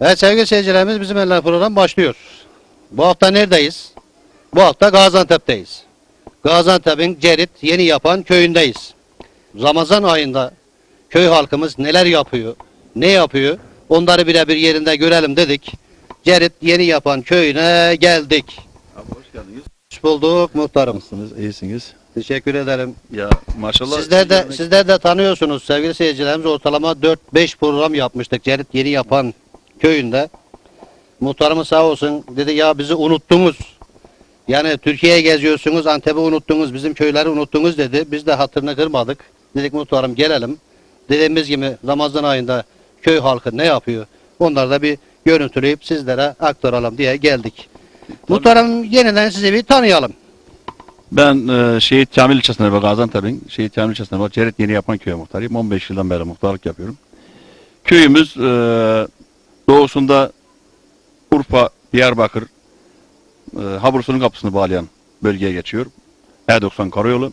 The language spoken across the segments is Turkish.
Evet sevgili seyircilerimiz bizim eller program başlıyor. Bu hafta neredeyiz? Bu hafta Gaziantep'teyiz. Gaziantep'in Cerit yeni yapan köyündeyiz. Ramazan ayında köy halkımız neler yapıyor, ne yapıyor onları birebir yerinde görelim dedik. Cerit yeni yapan köyüne geldik. Abi hoş geldiniz. Hoş bulduk muhtarım. Nasılsınız? İyisiniz. Teşekkür ederim. Ya maşallah. Sizler de siz sizler de tanıyorsunuz sevgili seyircilerimiz ortalama 4-5 program yapmıştık Cerit yeni yapan köyünde. Muhtarımız sağ olsun dedi ya bizi unuttunuz. Yani Türkiye'ye geziyorsunuz Antep'i unuttunuz bizim köyleri unuttunuz dedi. Biz de hatırını kırmadık. Dedik muhtarım gelelim. Dediğimiz gibi Ramazan ayında köy halkı ne yapıyor? Onları da bir görüntüleyip sizlere aktaralım diye geldik. Muhtarım yeniden sizi bir tanıyalım. Ben e, Şehit Kamil ilçesinde Gaziantep'in Şehit Kamil ilçesinde Cerit Yeni Yapan köy muhtarıyım. 15 yıldan beri muhtarlık yapıyorum. Köyümüz e, doğusunda Urfa, Diyarbakır, e, Habursu'nun kapısını bağlayan bölgeye geçiyor. E90 karayolu.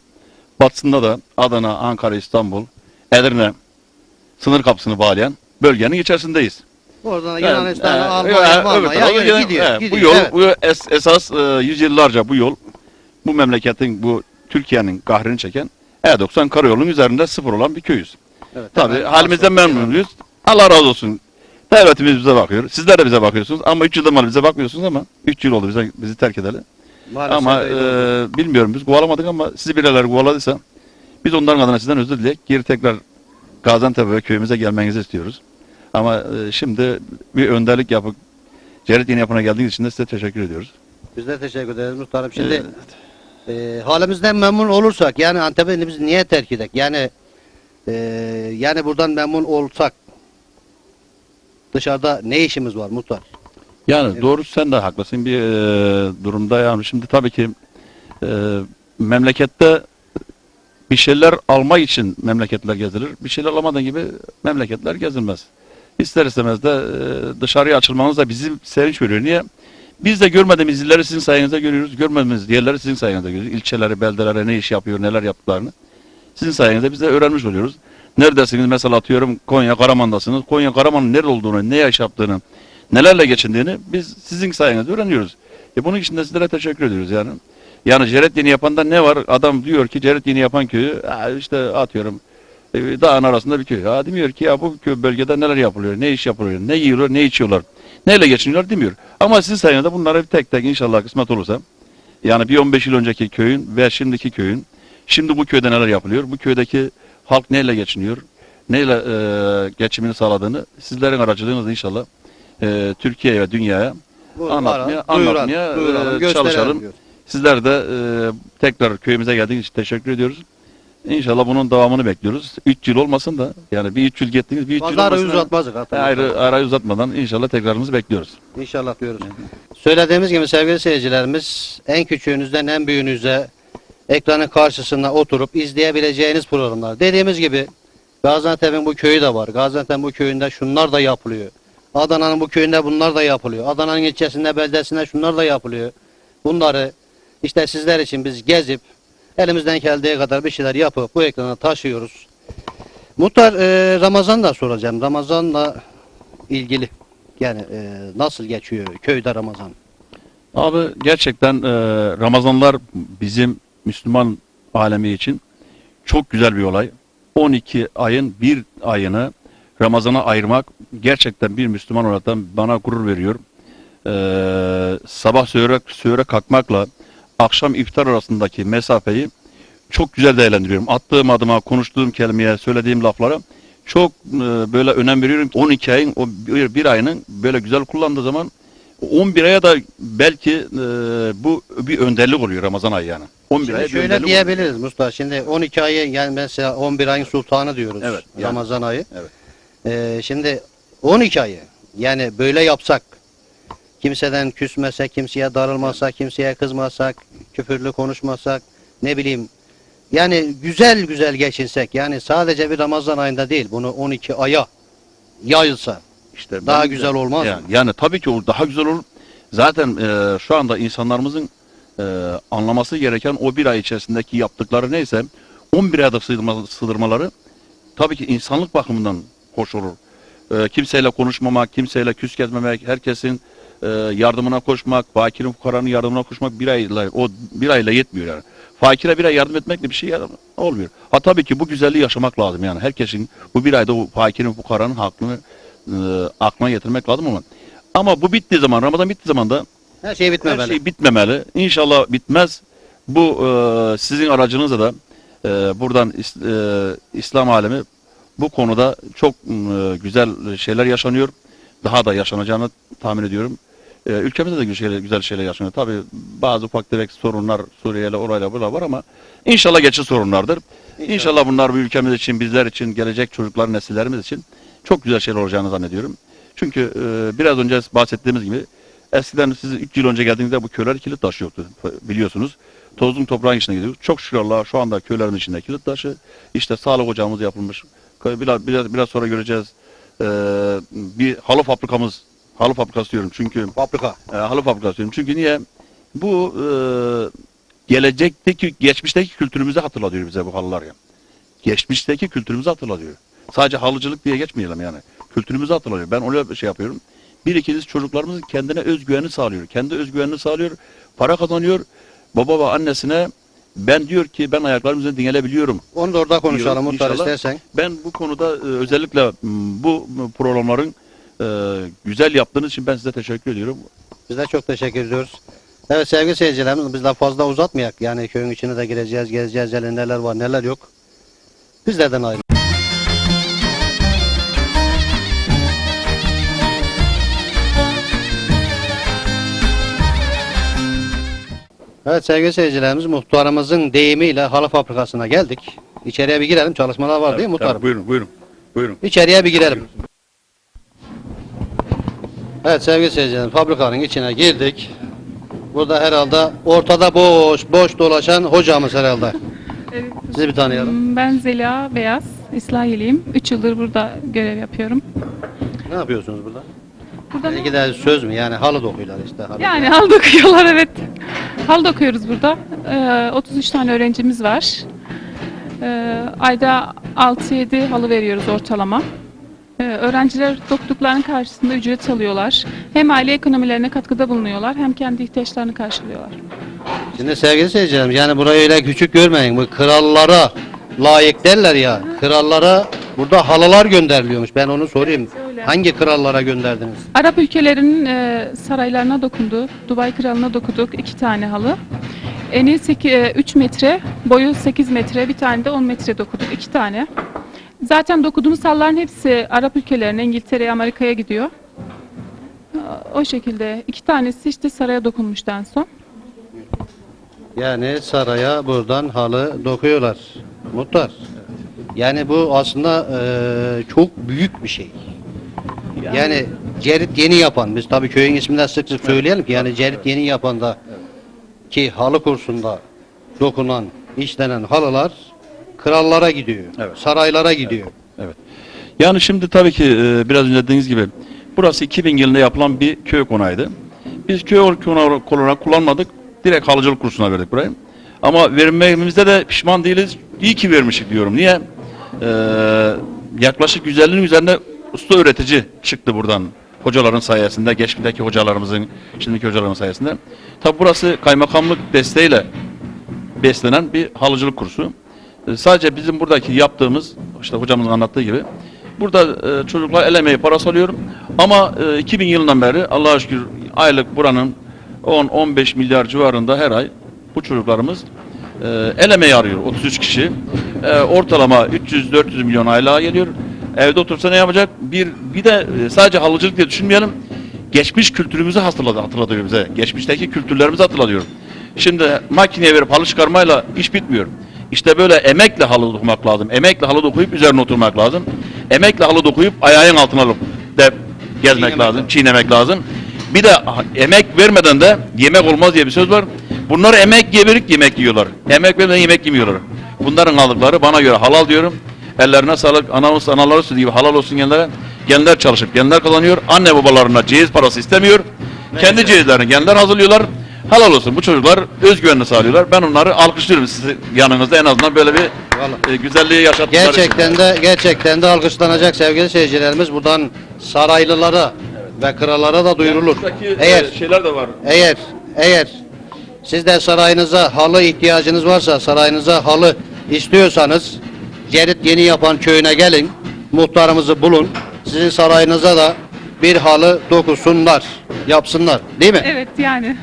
Batısında da Adana, Ankara, İstanbul, Edirne sınır kapısını bağlayan bölgenin içerisindeyiz. Oradan Yani, Yunanistan'a, e, Almanya, evet, Almanya öbür tarafa gidiyor. Evet, gidiyor. Bu yol evet. bu es- esas e, yüzyıllarca bu yol bu memleketin bu Türkiye'nin kahrini çeken E90 karayolunun üzerinde sıfır olan bir köyüz. Evet, Tabii halimizden memnunuz. Allah razı olsun. Devletimiz bize bakıyor. Sizler de bize bakıyorsunuz ama 3 yıldan beri bize bakmıyorsunuz ama 3 yıl oldu bize bizi terk edeli. Maalesef ama e, bilmiyorum biz kovalamadık ama sizi birileri kovaladıysa biz onların adına sizden özür dileyek. Geri tekrar Gaziantep ve köyümüze gelmenizi istiyoruz. Ama e, şimdi bir önderlik yapıp Cerit yeni yapına geldiğiniz için de size teşekkür ediyoruz. Biz de teşekkür ederiz muhtarım. Şimdi Ee, e, halimizden memnun olursak yani Antep'i biz niye terk edek? Yani e, yani buradan memnun olsak dışarıda ne işimiz var muhtar? Yani Evet. doğru sen de haklısın bir e, durumda yani şimdi tabii ki e, memlekette bir şeyler almak için memleketler gezilir. Bir şeyler alamadığın gibi memleketler gezilmez. İster istemez de e, dışarıya açılmanız da bizim sevinç veriyor. Niye? Biz de görmediğimiz illeri sizin sayenizde görüyoruz. Görmediğimiz yerleri sizin sayenizde görüyoruz. İlçeleri, beldelere ne iş yapıyor, neler yaptıklarını. Sizin sayenizde biz de öğrenmiş oluyoruz. Neredesiniz? Mesela atıyorum Konya Karaman'dasınız. Konya Karaman'ın nerede olduğunu, ne iş yaptığını, nelerle geçindiğini biz sizin sayenizde öğreniyoruz. E bunun için de sizlere teşekkür ediyoruz yani. Yani Ceret Yeni yapanda ne var? Adam diyor ki Ceret Yeni yapan köyü işte atıyorum e, dağın arasında bir köy. Ha demiyor ki ya bu köy bölgede neler yapılıyor, ne iş yapılıyor, ne yiyorlar, ne içiyorlar, neyle geçiniyorlar demiyor. Ama sizin sayenizde bunları tek tek inşallah kısmet olursa yani bir 15 yıl önceki köyün ve şimdiki köyün şimdi bu köyde neler yapılıyor, bu köydeki halk neyle geçiniyor, neyle e, geçimini sağladığını sizlerin aracılığınızla inşallah e, Türkiye'ye ve dünyaya Bu Anlatmaya- ara- duyuralım, anlatmaya, duyuralım, e, çalışalım. diyor. Sizler de e, tekrar köyümüze geldiğiniz için teşekkür ediyoruz. İnşallah bunun devamını bekliyoruz. 3 yıl olmasın da yani bir 3 yıl gittiniz bir 3 yıl arayı olmasın. da- uzatmazdık hatta. Ayrı, arayı uzatmadan inşallah tekrarımızı bekliyoruz. İnşallah diyoruz. Söylediğimiz gibi sevgili seyircilerimiz en küçüğünüzden en büyüğünüze ekranın karşısında oturup izleyebileceğiniz programlar. Dediğimiz gibi Gaziantep'in bu köyü de var. Gaziantep'in bu köyünde şunlar da yapılıyor. Adana'nın bu köyünde bunlar da yapılıyor. Adana'nın ilçesinde, beldesinde şunlar da yapılıyor. Bunları işte sizler için biz gezip elimizden geldiği kadar bir şeyler yapıp bu ekrana taşıyoruz. Muhtar e, Ramazan da soracağım. Ramazan'la ilgili yani e, nasıl geçiyor köyde Ramazan? Abi gerçekten e, Ramazanlar bizim Müslüman alemi için çok güzel bir olay. 12 ayın bir ayını Ramazan'a ayırmak gerçekten bir Müslüman olarak bana gurur veriyor. E, sabah söğüre, söğüre kalkmakla akşam iftar arasındaki mesafeyi çok güzel değerlendiriyorum. Attığım adıma, konuştuğum kelimeye, söylediğim laflara çok e, böyle önem veriyorum. 12 ayın, o bir, bir ayının böyle güzel kullandığı zaman 11 aya da belki e, bu bir önderlik oluyor Ramazan ayı yani. 11 Şimdi aya bir şöyle önderlik oluyor. diyebiliriz Mustafa. Şimdi 12 ayı yani mesela 11 ayın sultanı diyoruz. Evet, yani. Ramazan ayı. Evet. E, şimdi 12 ayı yani böyle yapsak kimseden küsmesek, kimseye darılmasak, kimseye kızmasak, küfürlü konuşmasak, ne bileyim yani güzel güzel geçinsek yani sadece bir Ramazan ayında değil bunu 12 aya yayılsa İşte daha ben- güzel olmaz yani, mı? yani tabii ki olur, daha güzel olur. Zaten e, şu anda insanlarımızın e, anlaması gereken o bir ay içerisindeki yaptıkları neyse 11 ayda sığdırma, sığdırmaları tabii ki insanlık bakımından hoş olur. e, kimseyle konuşmamak, kimseyle küs gezmemek, herkesin e, yardımına koşmak, fakirin fukaranın yardımına koşmak bir ayla, o bir ayla yetmiyor yani. Fakire bir ay yardım etmekle bir şey olmuyor. Ha tabii ki bu güzelliği yaşamak lazım yani. Herkesin bu bir ayda o fakirin fukaranın hakkını e, aklına getirmek lazım ama ama bu bittiği zaman, Ramazan bittiği zaman da Her şey bitmemeli. her şey bitmemeli. İnşallah bitmez. Bu e, sizin aracınızla da e, buradan is- e, İslam alemi bu konuda çok e, güzel şeyler yaşanıyor. Daha da yaşanacağını tahmin ediyorum. E, ülkemizde de güzel şeyler, güzel şeyler yaşanıyor. Tabii bazı ufak tefek sorunlar Suriye'yle orayla burada var ama inşallah geçici sorunlardır. İnşallah. bunlar bu ülkemiz için, bizler için, gelecek çocuklar, nesillerimiz için çok güzel şeyler olacağını zannediyorum. Çünkü e, biraz önce bahsettiğimiz gibi eskiden siz 3 yıl önce geldiğinizde bu köyler kilit taşı yoktu biliyorsunuz. Tozun toprağın içine gidiyorduk. Çok şükür Allah'a şu anda köylerin içinde kilit taşı. İşte sağlık ocağımız yapılmış. Biraz, biraz, biraz sonra göreceğiz. E, bir halı fabrikamız, halı fabrikası diyorum çünkü Fabrika. e, halı fabrikası diyorum. Çünkü niye? Bu e, gelecekteki, geçmişteki kültürümüzü hatırlatıyor bize bu halılar ya. Geçmişteki kültürümüzü hatırlatıyor. Sadece halıcılık diye geçmeyelim yani. Kültürümüzü hatırlatıyor. Ben öyle bir şey yapıyorum. Bir ikincisi çocuklarımızın kendine özgüveni sağlıyor. Kendi özgüvenini sağlıyor. Para kazanıyor. Baba ve annesine ben diyor ki ben ayaklarım üzerinde dinlenebiliyorum. Onu da orada konuşalım inşallah. istersen. Ben bu konuda e, özellikle bu programların e, güzel yaptığınız için ben size teşekkür ediyorum. Biz de çok teşekkür ediyoruz. Evet sevgili seyircilerimiz biz de fazla uzatmayak. Yani köyün içine de gireceğiz, gezeceğiz, neler var neler yok. Bizlerden ayrı. Evet sevgili seyircilerimiz muhtarımızın deyimiyle halı fabrikasına geldik. İçeriye bir girelim çalışmalar var değil mi muhtarım? buyurun, buyurun. Buyurun. İçeriye bir girelim. Evet sevgili seyirciler fabrikanın içine girdik. Burada herhalde ortada boş boş dolaşan hocamız herhalde. Evet. Sizi bir tanıyalım. Ben Zeliha Beyaz, İslahiyliyim. 3 yıldır burada görev yapıyorum. Ne yapıyorsunuz burada? Burada Belki de söz mü? Yani halı dokuyorlar işte. Halı. yani hal dokuyorlar evet. Hal dokuyoruz burada. Ee, 33 tane öğrencimiz var. Ee, ayda 6-7 halı veriyoruz ortalama. Ee, öğrenciler doktuklarının karşısında ücret alıyorlar. Hem aile ekonomilerine katkıda bulunuyorlar hem kendi ihtiyaçlarını karşılıyorlar. Şimdi sevgili seyircilerim yani burayı öyle küçük görmeyin. Bu krallara layık derler ya. Krallara burada halılar gönderiliyormuş. Ben onu sorayım. Hangi krallara gönderdiniz? Arap ülkelerinin e, saraylarına dokundu. Dubai Kralı'na dokuduk iki tane halı. Eni 3 metre, boyu 8 metre, bir tane de 10 metre dokuduk. iki tane. Zaten dokuduğumuz halıların hepsi Arap ülkelerine, İngiltere'ye, Amerika'ya gidiyor. E, O şekilde. iki tanesi işte saraya dokunmuştu en son. Yani saraya buradan halı dokuyorlar. Muhtar. Yani bu aslında eee, çok büyük bir şey. Yani Cerit yeni yapan, biz tabii köyün isminden sık sık söyleyelim ki yani Cerit yeni yapan da ki halı kursunda dokunan, işlenen halılar krallara gidiyor, Evet. saraylara gidiyor. Evet. Yani şimdi tabii ki e, biraz önce dediğiniz gibi burası 2000 yılında yapılan bir köy konağıydı. Biz köy konağı olarak kullanmadık. Direkt halıcılık kursuna verdik burayı. Ama vermemizde de pişman değiliz. İyi ki vermişik diyorum. Niye? Ee, yaklaşık 150'nin üzerinde usta öğretici çıktı buradan. Hocaların sayesinde, geçmişteki hocalarımızın, şimdiki hocalarımız sayesinde. Tabi burası kaymakamlık desteğiyle beslenen bir halıcılık kursu. E, Sadece bizim buradaki yaptığımız, işte hocamızın anlattığı gibi, burada e, çocuklar el emeği parası alıyor. Ama e, 2000 yılından beri Allah'a şükür aylık buranın 10-15 milyar civarında her ay bu çocuklarımız e, el emeği arıyor. 33 kişi. E, ortalama 300-400 milyon aylığa geliyor. Evde otursa ne yapacak? Bir, bir de e, sadece halıcılık diye düşünmeyelim. Geçmiş kültürümüzü hatırladı, hatırlatıyor bize. Geçmişteki kültürlerimizi hatırlatıyor. Şimdi makineye verip halı çıkarmayla iş bitmiyor. İşte böyle emekle halı dokumak lazım. Emekle halı dokuyup üzerine oturmak lazım. Emekle halı dokuyup ayağın altına alıp de gezmek Çiğnemek lazım, lazım. çiğnemek lazım. Bir de emek vermeden de yemek olmaz diye bir söz var. Bunlar emek yemelik yemek yiyorlar. Emek vermeden yemek yemiyorlar. Bunların aldıkları bana göre halal diyorum. Ellerine sağlık. Anamız analar olsun gibi halal olsun kendilerine. Kendiler çalışıp kendiler kazanıyor. Anne babalarına ceyiz parası istemiyor. Ne Kendi güzel. ceyizlerini kendiler hazırlıyorlar. Helal olsun bu çocuklar özgüvenini sağlıyorlar. Ben onları alkışlıyorum sizi yanınızda en azından böyle bir e, güzelliği yaşattılar. Gerçekten için. de gerçekten de alkışlanacak sevgili seyircilerimiz. Buradan saraylılara evet. ve kralara da duyurulur. Yani e, eğer e, şeyler de var. Eğer eğer siz de sarayınıza halı ihtiyacınız varsa sarayınıza halı istiyorsanız Cerit Yeni Yapan köyüne gelin. Muhtarımızı bulun. Sizin sarayınıza da bir halı dokusunlar, yapsınlar. Değil mi? Evet yani.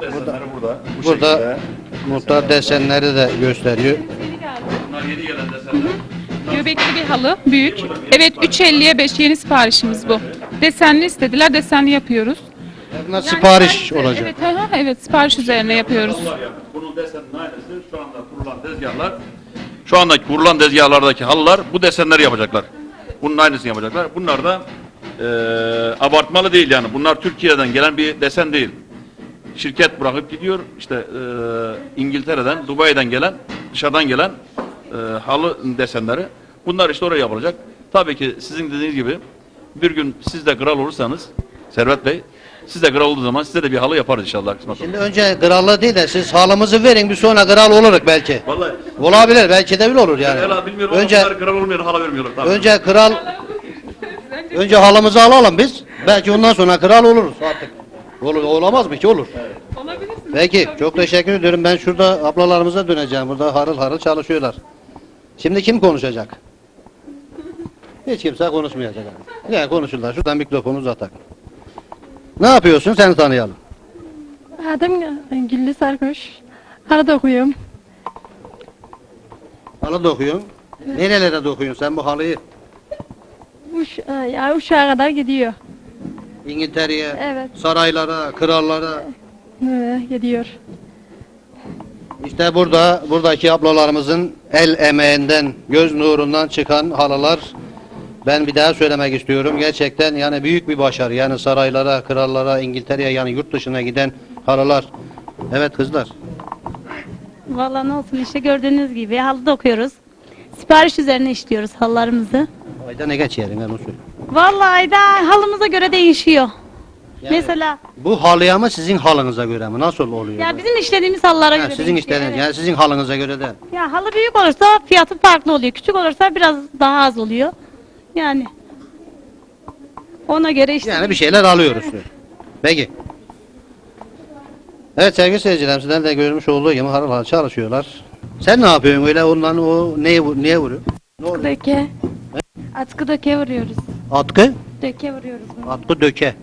Desenleri burada. Bu Burada şekilde. muhtar desenleri de gösteriyor. Bunlar yeni gelen desenler. Göbekli bir halı, büyük. Evet 3.50'ye 5 yeni siparişimiz bu. Desenli istediler, desenli yapıyoruz. Bunlar Yani sipariş evet, olacak. Evet, hı, evet sipariş üzerine yapıyoruz. Bunun deseninin aynısı şu anda kurulan tezgahlar. Şu andaki kurulan tezgahlardaki halılar bu desenleri yapacaklar. Bunun aynısını yapacaklar. Bunlar da eee abartmalı değil yani. Bunlar Türkiye'den gelen bir desen değil. Şirket bırakıp gidiyor. İşte eee, İngiltere'den, Dubai'den gelen, dışarıdan gelen eee, halı desenleri. Bunlar işte oraya yapılacak. Tabii ki sizin dediğiniz gibi bir gün siz de kral olursanız Servet Bey, siz de kral olduğu zaman size de bir halı yaparız inşallah. kısmet olur. Şimdi önce krallığı değil de siz halımızı verin bir sonra kral oluruz belki. Vallahi Olabilir belki de bile olur yani. Helal bilmiyorum Önce ama bunlar kral olmuyor, hala vermiyorlar. Tamam. önce kral önce halımızı alalım biz. Belki ondan sonra kral oluruz artık. Olur olamaz mı ki olur. Olabilirsiniz. Peki çok teşekkür ediyorum. Ben şurada ablalarımıza döneceğim. Burada harıl harıl çalışıyorlar. Şimdi kim konuşacak? Hiç kimse konuşmayacak. Yani konuşurlar. Şuradan mikrofonu uzatak. Ne yapıyorsun? Seni tanıyalım. Adım Güllü Sarkoş. Arada okuyorum. Halı dokuyorsun. Nerelere dokuyorsun sen bu halıyı? Uş, e, ya Uşak'a kadar gidiyor. İngiltere'ye, Evet. saraylara, krallara. Ee, gidiyor. İşte burada buradaki ablalarımızın el emeğinden, göz nurundan çıkan halılar ben bir daha söylemek istiyorum. Gerçekten yani büyük bir başarı. Yani saraylara, krallara, İngiltere'ye yani yurt dışına giden halılar. Evet kızlar. Vallahi ne olsun işte gördüğünüz gibi halı dokuyoruz. Sipariş üzerine işliyoruz halılarımızı. Ayda ne geç yerin ben onu söyleyeyim. Vallahi ayda halımıza göre değişiyor. Yani Mesela bu halıya mı sizin halınıza göre mi? Nasıl oluyor? ya bu? bizim işlediğimiz halılara Ha, göre sizin işleriniz evet. yani sizin halınıza göre değil. Ya halı büyük olursa fiyatı farklı oluyor. Küçük olursa biraz daha az oluyor. Yani ona göre işte. Yani bir şeyler alıyoruz. Peki. Evet sevgili seyirciler sizden de görmüş olduğu gibi harıl harıl çalışıyorlar. Sen ne yapıyorsun öyle ondan o neye, niye vuruyor? Ne oluyor? Döke. Atkı döke vuruyoruz. Atkı? Döke vuruyoruz bunu. Atkı döke.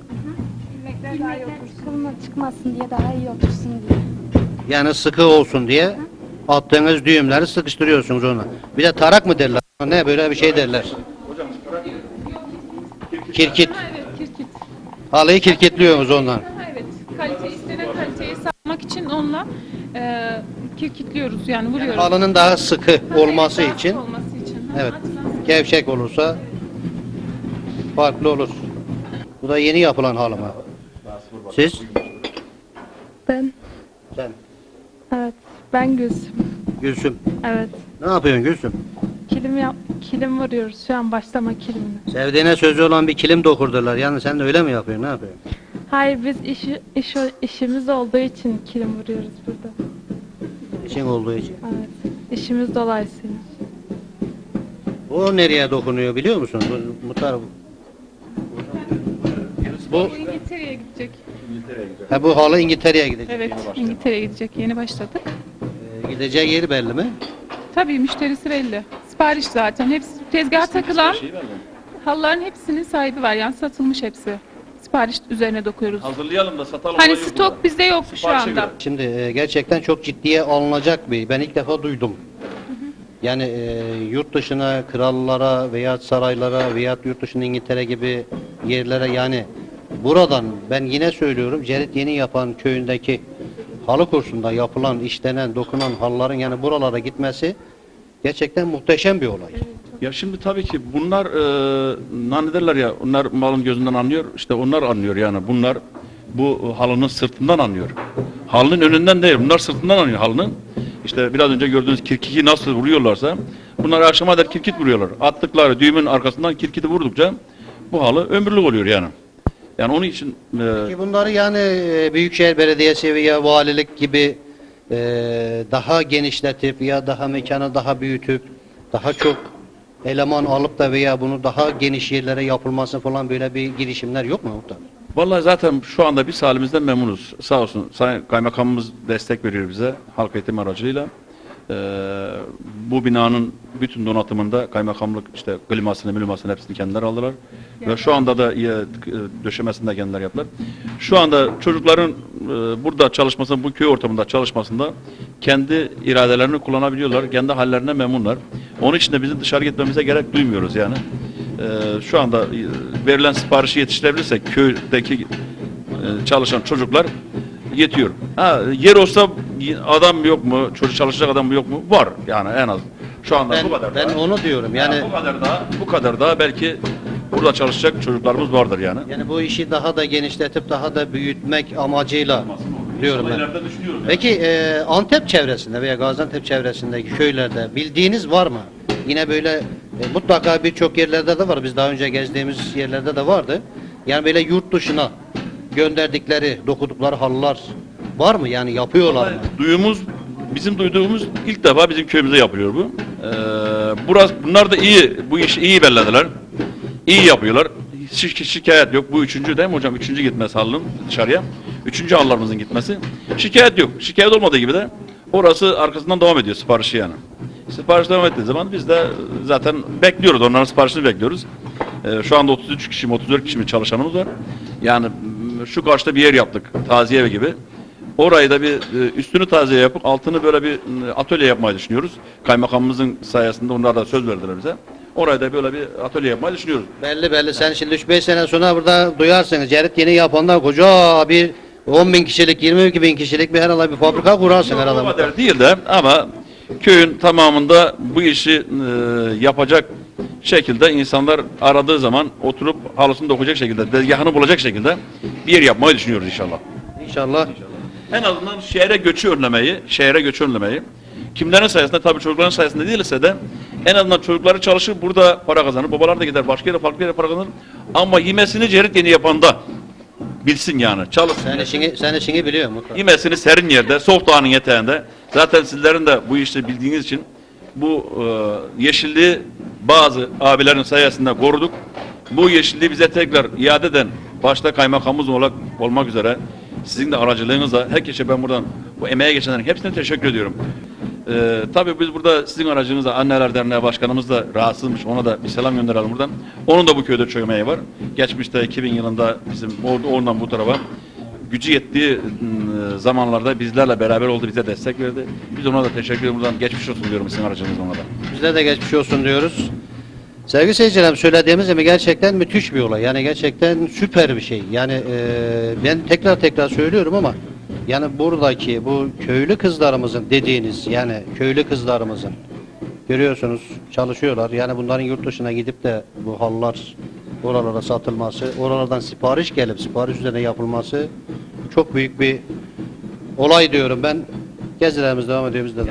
İlmekler daha iyi otursun. çıkmasın diye daha iyi otursun diye. Yani sıkı olsun diye attığınız düğümleri sıkıştırıyorsunuz ona. Bir de tarak mı derler? Ne böyle bir şey derler. Kirkit. Evet, kirkit. Halıyı kirkitliyorsunuz ondan. Evet, kalite istenen kaliteyi sağlamak için onunla e, kirkitliyoruz yani vuruyoruz. Halının daha sıkı olması Daha için. olması için. Evet. Gevşek olursa farklı olur. Bu da yeni yapılan halı mı? Siz? Ben. Sen. Evet. Ben Gülsüm. Gülsüm. Evet. Ne yapıyorsun Gülsüm? Kilim yap kilim vuruyoruz. Şu an başlama kilimle. Sevdiğine sözü olan bir kilim dokurdurlar. Yani sen de öyle mi yapıyorsun? Ne yapıyorsun? Hayır biz işi, iş, işimiz olduğu için kilim vuruyoruz burada. İşin olduğu için. Evet. İşimiz dolayısıyla. O nereye dokunuyor biliyor musun? Bu, muhtar, bu, İngiltere'ye gidecek. ha, bu halı İngiltere'ye gidecek. Evet, İngiltere'ye gidecek. Yeni başladık. Ee, gideceği yeri belli mi? Tabii müşterisi belli. Sipariş zaten. Hepsi tezgaha takılan Şey halıların hepsinin sahibi var. Yani satılmış hepsi. Sipariş üzerine dokuyoruz. Hazırlayalım da satalım. Hani stok burada. bizde yok şu anda. göre. Şimdi e, gerçekten çok ciddiye alınacak bir. Ben ilk defa duydum. Yani e, yurt dışına, krallara veya saraylara veya yurt dışında İngiltere gibi yerlere yani buradan ben yine söylüyorum Cerit Yeni Yapan köyündeki halı kursunda yapılan, işlenen, dokunan halıların yani buralara gitmesi gerçekten muhteşem bir olay. Ya şimdi tabii ki bunlar e, ne derler ya onlar malın gözünden anlıyor işte onlar anlıyor yani bunlar bu halının sırtından anlıyor. Halının önünden değil bunlar sırtından anlıyor halının. İşte biraz önce gördüğünüz kirkiki nasıl vuruyorlarsa bunlar akşama kadar kirkit vuruyorlar. Attıkları düğümün arkasından kirkiti vurdukça bu halı ömürlük oluyor yani. Yani onun için e, Ki bunları yani e, Büyükşehir Belediyesi veya valilik gibi e, daha genişletip ya daha mekanı daha büyütüp daha çok eleman alıp da veya bunu daha geniş yerlere yapılması falan böyle bir girişimler yok mu muhtar? Vallahi zaten şu anda biz halimizden memnunuz. Sağ olsun Sayın Kaymakamımız destek veriyor bize halk eğitim aracılığıyla. Ee, bu binanın bütün donatımında kaymakamlık işte klimasını, milimasını hepsini kendileri aldılar. Ve şu anda da e, döşemesini de kendileri yaptılar. Şu anda çocukların e, burada çalışmasında, bu köy ortamında çalışmasında kendi iradelerini kullanabiliyorlar. Kendi hallerine memnunlar. Onun için de bizim dışarı gitmemize gerek duymuyoruz yani. Ee, şu anda e, verilen siparişi yetiştirebilirsek köydeki e, çalışan çocuklar yetiyor. Ha, yer olsa adam yok mu, çocuk çalışacak adam yok mu? Var yani en az. Şu anda Ben, bu kadar ben daha. onu diyorum yani bu kadar daha, bu kadar daha belki burada çalışacak çocuklarımız vardır yani. yani bu işi daha da genişletip daha da büyütmek amacıyla diyorum ben. Yani. Peki e, Antep çevresinde veya Gaziantep çevresindeki köylerde bildiğiniz var mı? Yine böyle e, mutlaka birçok yerlerde de var. Biz daha önce gezdiğimiz yerlerde de vardı. Yani böyle yurt dışına gönderdikleri, dokudukları halılar var mı? Yani yapıyorlar mı? Duyumuz, bizim duyduğumuz ilk defa bizim köyümüzde yapılıyor bu. Ee, burası, bunlar da iyi, bu işi iyi bellediler. İyi yapıyorlar. Şi- şikayet yok. Bu üçüncü değil mi hocam? Üçüncü gitmesi halının dışarıya. Üçüncü halılarımızın gitmesi. Şikayet yok. Şikayet olmadığı gibi de orası arkasından devam ediyor siparişi yani. Sipariş devam ettiği zaman biz de zaten bekliyoruz. Onların siparişini bekliyoruz. Ee, şu anda 33 kişi mi 34 kişi çalışanımız var. Yani şu karşıda bir yer yaptık. Taziye evi gibi. Orayı da bir e, üstünü taziye yapıp altını böyle bir atölye yapmayı düşünüyoruz. Kaymakamımızın sayesinde onlar da söz verdiler bize. Orayı da böyle bir atölye yapmayı düşünüyoruz. Belli belli. Sen şimdi 3-5 sene sonra burada duyarsın. Cerit yeni yapanlar koca bir 10 bin kişilik, 20 bin kişilik bir herhalde bir fabrika kurarsın herhalde. değil de ama köyün tamamında bu işi e, yapacak şekilde insanlar aradığı zaman oturup halısını dokuyacak şekilde, dezgahını bulacak şekilde bir yer yapmayı düşünüyoruz inşallah. İnşallah. En azından şehre göçü önlemeyi, şehre göçü önlemeyi, kimlerin sayesinde tabii çocukların sayesinde değilse de en azından çocukları çalışır burada para kazanır. Babalar da gider başka yere farklı yere para kazanır. Ama yemesini cerit yeni yapanda bilsin yani. Çalışsın. Sen işini, sen işini biliyor musun? Yemesini serin yerde, soğuk dağının yeteğinde. Zaten sizlerin de bu işte bildiğiniz için bu e, yeşilliği bazı abilerin sayesinde koruduk. Bu yeşilliği bize tekrar iade eden başta kaymakamımız olmak, olmak üzere sizin de aracılığınızla herkese ben buradan bu emeğe geçenlerin hepsine teşekkür ediyorum. Ee, tabii biz burada sizin aracınızla Anneler Derneği Başkanımız da rahatsızmış. Ona da bir selam gönderelim buradan. Onun da bu köyde çok emeği var. Geçmişte 2000 yılında bizim or- oradan bu tarafa gücü yettiği ıı, zamanlarda bizlerle beraber oldu, bize destek verdi. Biz ona da teşekkür ediyorum. Buradan geçmiş olsun diyorum sizin aracınızla ona da. Bize de geçmiş olsun diyoruz. Sevgili seyircilerim söylediğimiz gibi gerçekten müthiş bir olay. Yani gerçekten süper bir şey. Yani e, ben tekrar tekrar söylüyorum ama yani buradaki bu köylü kızlarımızın dediğiniz yani köylü kızlarımızın görüyorsunuz çalışıyorlar. Yani bunların yurt dışına gidip de bu halılar oralara satılması, oralardan sipariş gelip sipariş üzerine yapılması çok büyük bir olay diyorum ben. Gezilerimiz devam ediyor. Biz de.